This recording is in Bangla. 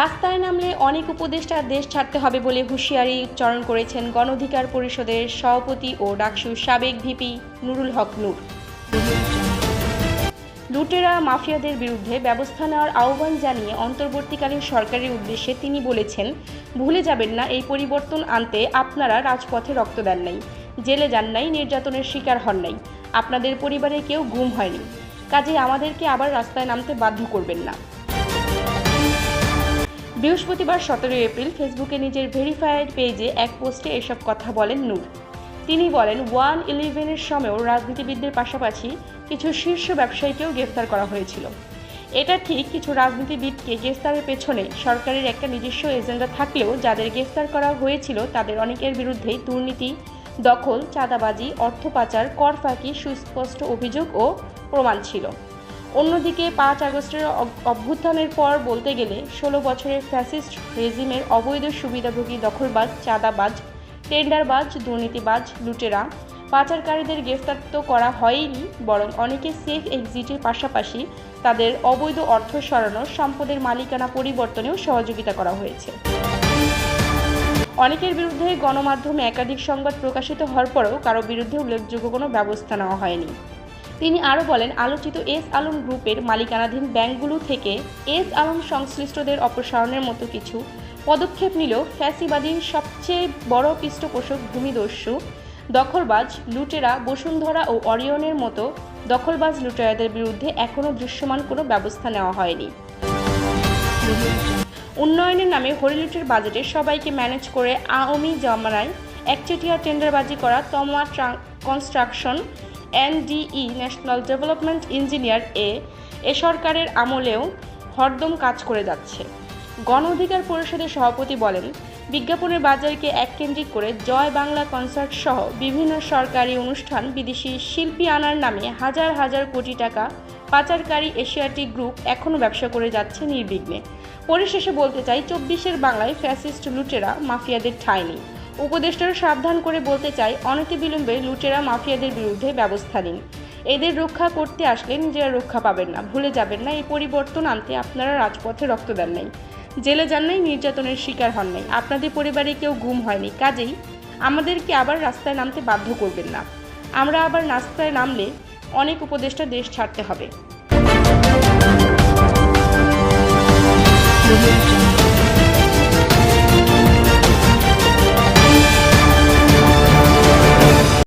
রাস্তায় নামলে অনেক উপদেষ্টা দেশ ছাড়তে হবে বলে হুঁশিয়ারি উচ্চারণ করেছেন গণ অধিকার পরিষদের সভাপতি ও ডাকসুর সাবেক ভিপি নুরুল হক নূর। লুটেরা মাফিয়াদের বিরুদ্ধে ব্যবস্থা নেওয়ার আহ্বান জানিয়ে অন্তর্বর্তীকালীন সরকারের উদ্দেশ্যে তিনি বলেছেন, ভুলে যাবেন না, এই পরিবর্তন আনতে আপনারা রাজপথে রক্ত দেন নাই, জেলে যান নাই, নির্যাতনের শিকার হন নাই, আপনাদের পরিবারে কেউ গুম হয়নি। কাজে আমাদেরকে আবার রাস্তায় নামতে বাধ্য করবেন না। বৃহস্পতিবার সতেরোই এপ্রিল ফেসবুকে নিজের ভেরিফাইড পেজে এক পোস্টে এসব কথা বলেন নূর। তিনি বলেন, ওয়ান ইলেভেনের সময়ও রাজনীতিবিদদের পাশাপাশি কিছু শীর্ষ ব্যবসায়ীকেও গ্রেফতার করা হয়েছিল। এটা ঠিক কিছু রাজনীতিবিদকে গ্রেফতারের পেছনে সরকারের একটা নিজস্ব এজেন্ডা থাকলেও যাদের গ্রেফতার করা হয়েছিল তাদের অনেকের বিরুদ্ধেই দুর্নীতি, দখল, চাঁদাবাজি, অর্থ পাচার, কর ফাঁকি, সুস্পষ্ট অভিযোগ ও প্রমাণ ছিল। অন্যদিকে পাঁচ আগস্টের অভ- অভ্যুত্থানের পর বলতে গেলে ষোলো বছরের ফ্যাসিস্ট রেজিমের অবৈধ সুবিধাভোগী দখলবাজ, চাঁদাবাজ, টেন্ডারবাজ, দুর্নীতিবাজ, লুটেরা পাচারকারীদের গ্রেফতার তো করা হয়নি বরং অনেকে সেফ এক্সিটের পাশাপাশি তাদের অবৈধ অর্থ সরানো, সম্পদের মালিকানা পরিবর্তনেও সহযোগিতা করা হয়েছে। অনেকের বিরুদ্ধে গণমাধ্যমে একাধিক সংবাদ প্রকাশিত হওয়ার পরেও কারও বিরুদ্ধে উল্লেখযোগ্য কোনো ব্যবস্থা নেওয়া হয়নি। তিনি আরও বলেন, আলোচিত এস আলম গ্রুপের মালিকানাধীন ব্যাংকগুলো থেকে এস আলম সংশ্লিষ্টদের অপসারণের মতো কিছু পদক্ষেপ নিলেও ফ্যাসিবাদীর সবচেয়ে বড় পৃষ্ঠপোষক ভূমিদস্যু দখলবাজ লুটেরা বসুন্ধরা ও অরিয়নের মতো দখলবাজ লুটেরাদের বিরুদ্ধে এখনও দৃশ্যমান কোনো ব্যবস্থা নেওয়া হয়নি। উন্নয়নের নামে হরিলুটের বাজেটে সবাইকে ম্যানেজ করে আওয়ামী জমানায় একচেটিয়া টেন্ডারবাজি করা Toma ট্রা- construction NDE national development engineer এ এ সরকারের আমলেও হরদম কাজ করে যাচ্ছে। গণ অধিকার পরিষদের সভাপতি বলেন, বিজ্ঞাপনের বাজারকে এককেন্দ্রিক করে জয় বাংলা কনসার্ট সহ বিভিন্ন সরকারি অনুষ্ঠান বিদেশি শিল্পী আনার নামে হাজার হাজার কোটি টাকা পাচারকারী এশিয়াটিক গ্রুপ এখনও ব্যবসা করে যাচ্ছে নির্বিঘ্নে। পরিশেষে বলতে চাই, চব্বিশের বাংলায় ফ্যাসিস্ট লুটেরা মাফিয়াদের ঠাঁই নেই। উপদেষ্টারা সাবধান করে বলতে চাই অনতিবিলম্বে লুটেরা মাফিয়াদের বিরুদ্ধে ব্যবস্থা নিন। এদের রক্ষা করতে আসলে নিজেরা রক্ষা পাবেন না। ভুলে যাবেন না, এই পরিবর্তন আনতে আপনারা রাজপথে রক্ত দেন নাই। জেলে যান নাই, নির্যাতনের শিকার হন নাই। আপনাদের পরিবারে কেউ গুম হয়নি। কাজেই আমাদেরকে আবার রাস্তায় নামতে বাধ্য করবেন না। আমরা আবার রাস্তায় নামলে অনেক উপদেষ্টা দেশ ছাড়তে হবে।